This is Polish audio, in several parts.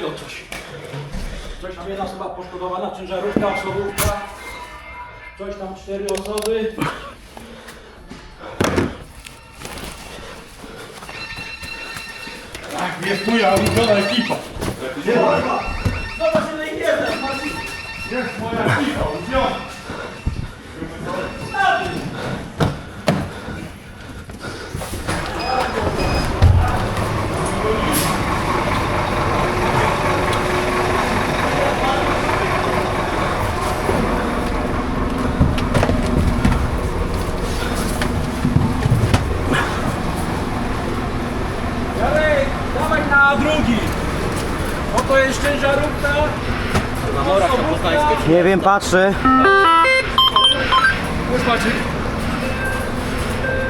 złego coś. Coś tam jedna osoba poszkodowana, ciężarówka, osobówka. Coś tam cztery osoby. Tak, jest moja ulubiona ekipa. Jest moja ekipa, ulubiona. Jest ciężarówka. Nie wiem, patrzę. Już.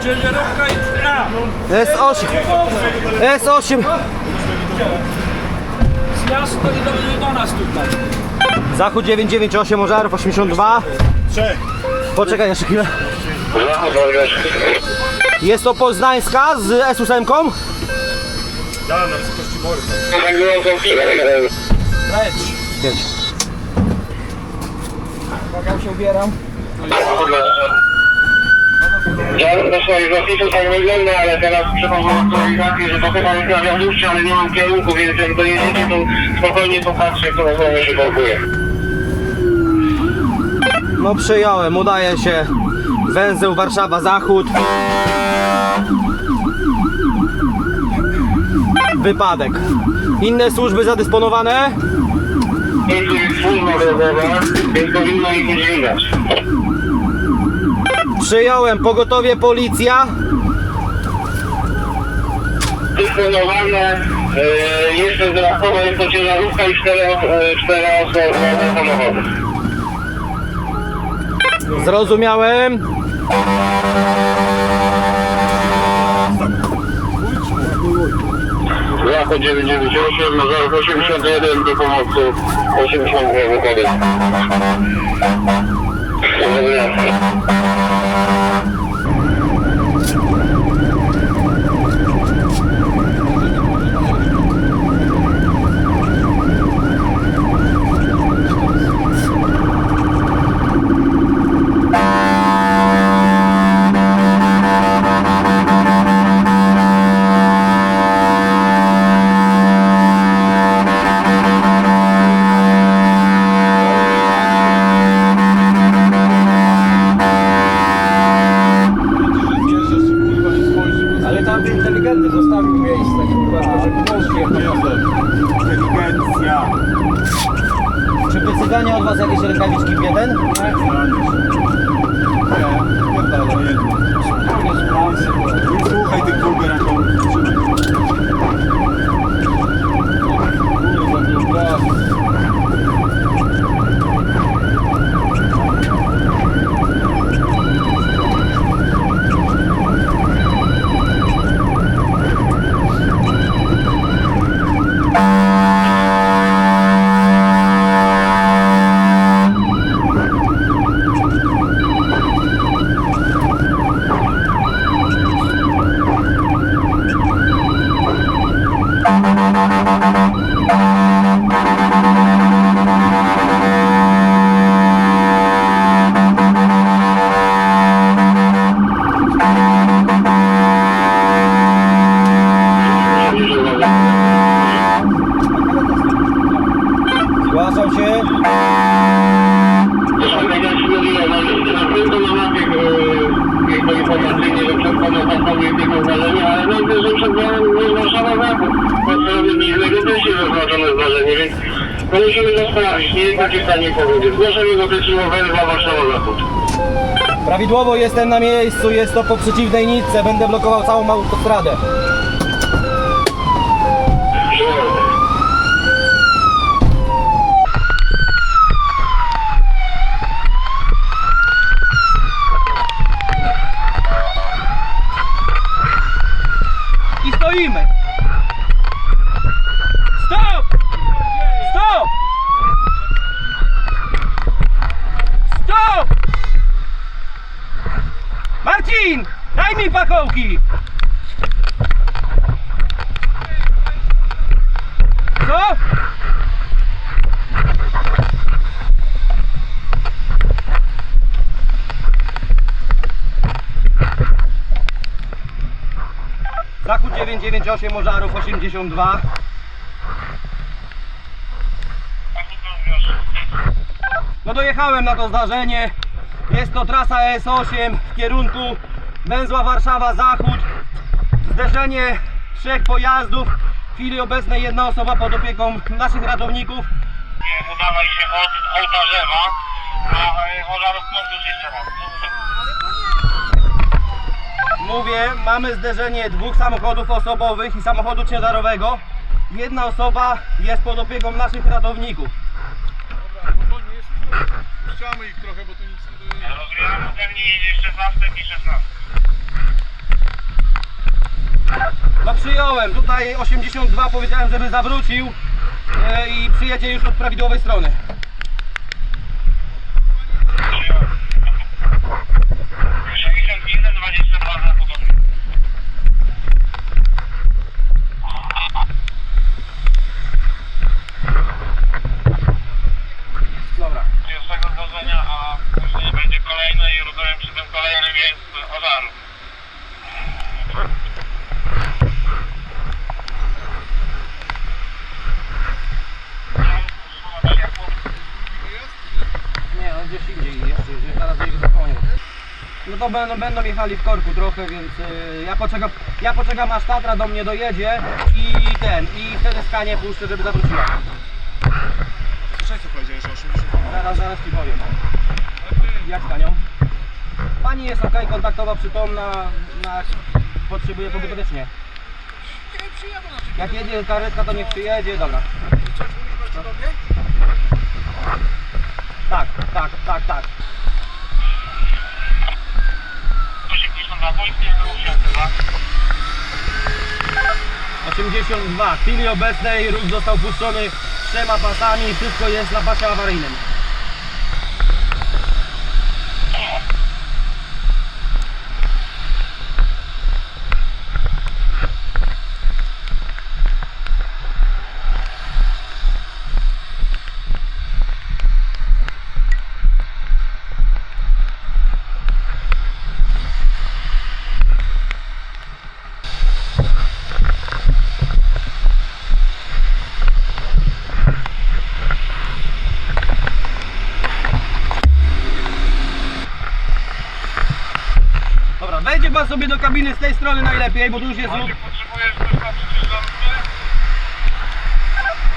Ciężarówka i... A, S8. S8. z miasta i do, do nas tutaj. Zachód 998, Ożarów 82. Trzech. Poczekaj jeszcze chwilę. Jest to Poznańska z S8. Ja na wysokości bory. Leć. Jedź. Ja się ubieram. Ja do swoich zapisów tak wygląda, ale teraz przeprowadzam aktualizację, że to chyba jest na wiaduszcie, ale nie mam kierunku, więc jak dojedziecie, to spokojnie popatrzę, która strona się parkuje. No przyjąłem, udaje się. Węzeł Warszawa Zachód. Wypadek. Inne służby zadysponowane? Jest jest służba drogowa, więc powinno ich nie dźwigać. Przyjąłem, pogotowie policja. Dysponowane, e, jeszcze dodatkowo jest to ciężarówka i cztery, e, cztery osoby samochody. Zrozumiałem. Zachód 998, Mazarów 81 do pomocy 82 wykłady. Ale tam inteligentny zostawił miejsce chyba, żeby jechał. Inteligencja. Czy wycyganie od was jakieś rękawiczki w jeden? Nie słuchaj tych bulgaraków. Sprawdzić, nie jestem ci w stanie powiedzieć. Zgłaszamy dotyczyło węzła Warszawa Zachód. Prawidłowo jestem na miejscu, jest to po przeciwnej nitce. Będę blokował całą autostradę. 98 Możarów 82. No dojechałem na to zdarzenie. Jest to trasa S8 w kierunku węzła Warszawa-Zachód. Zderzenie trzech pojazdów. W chwili obecnej jedna osoba pod opieką naszych ratowników. Udawaj się od ołtarzewa, a e, Ożarów powtórz jeszcze raz. Mówię, mamy zderzenie dwóch samochodów osobowych i samochodu ciężarowego. Jedna osoba jest pod opieką naszych ratowników. Puszczamy ich trochę, bo tu nic nie Rozbieram ode mnie jedzie 16 i 16. No przyjąłem, tutaj 82 powiedziałem, żeby zawrócił e, i przyjedzie już od prawidłowej strony. Nie, on gdzieś indziej jeszcze, że zaraz jego zapomniał. No to będą, będą jechali w korku trochę, więc y, ja poczekam, ja poczekam aż Tatra do mnie dojedzie i ten, i wtedy skanie puszczę, żeby zawróciła. Słyszałeś co powiedziałeś, że 80 Zaraz, zaraz ci powiem. Jak z panią? Pani jest ok, kontaktowa, przytomna, na, potrzebuje pobytu też nie. Jak jedzie karetka, to niech przyjedzie, dobra. Tak, tak, tak, tak. 82 Wojskie, Rusiacy, tak? 82. W chwili obecnej ruch został puszczony trzema pasami, wszystko jest na pasie awaryjnym. Sobie do kabiny z tej strony najlepiej, bo tu już jest lód. Potrzebujesz coś na przyciągnięcie?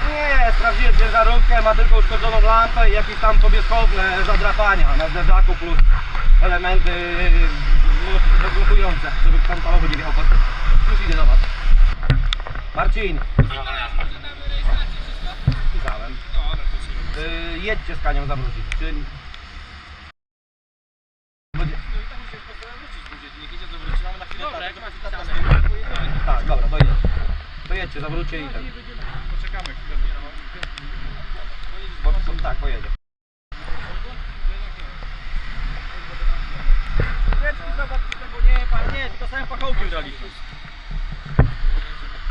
Nie, sprawdziłem ciężarówkę, ma tylko uszkodzoną lampę i jakieś tam powierzchowne zadrapania na zderzaku plus elementy no, blokujące, żeby tam samochód nie wjechał. Już idzie do was. Marcin, pisałem. Yy, jedźcie z Kanią zawrócić. Czy... Będzie... Tak, dobra, dojedź. Dojedźcie, zawróćcie i ten. Poczekamy chwilę. Po, po, tak, pojedzie. Tego nie, pan nie, tylko samym pachołkiem braliśmy.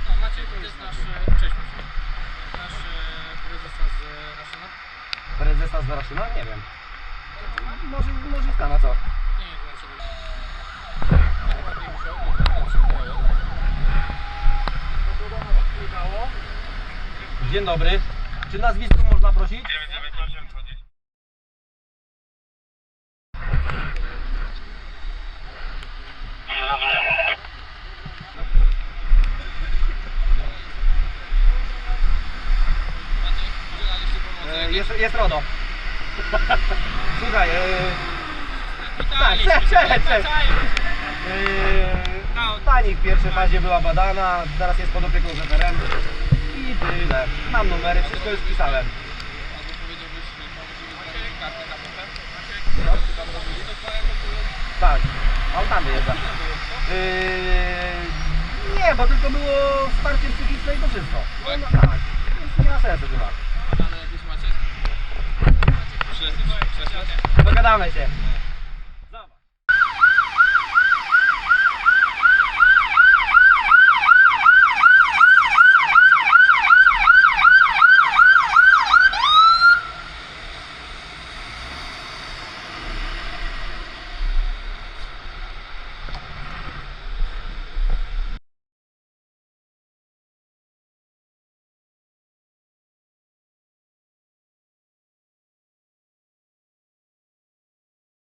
O, Maciej, to jest nasz, e, cześć Maciej. Nasz e, prezesa z Raszyna? Prezesa z Raszyna? Nie wiem. Może, może stana co? Nie, nie, to to przypomniało. Dzień dobry. Czy nazwisko można prosić? 998 20. Maciek, udzielaliście pomocy. E, jest, jest RODO. Słuchaj, e, Witaliśmy, cześć, cześć, cześć. e, pani w pierwszej fazie była badana, teraz jest pod opieką referentu. I tyle. Mam numery, wszystko już kontrola? Tak, on tam wyjeżdża. Yy, nie, bo tylko było wsparcie psychiczne i to wszystko. No, tak, więc nie ma sensu chyba. Dogadamy się.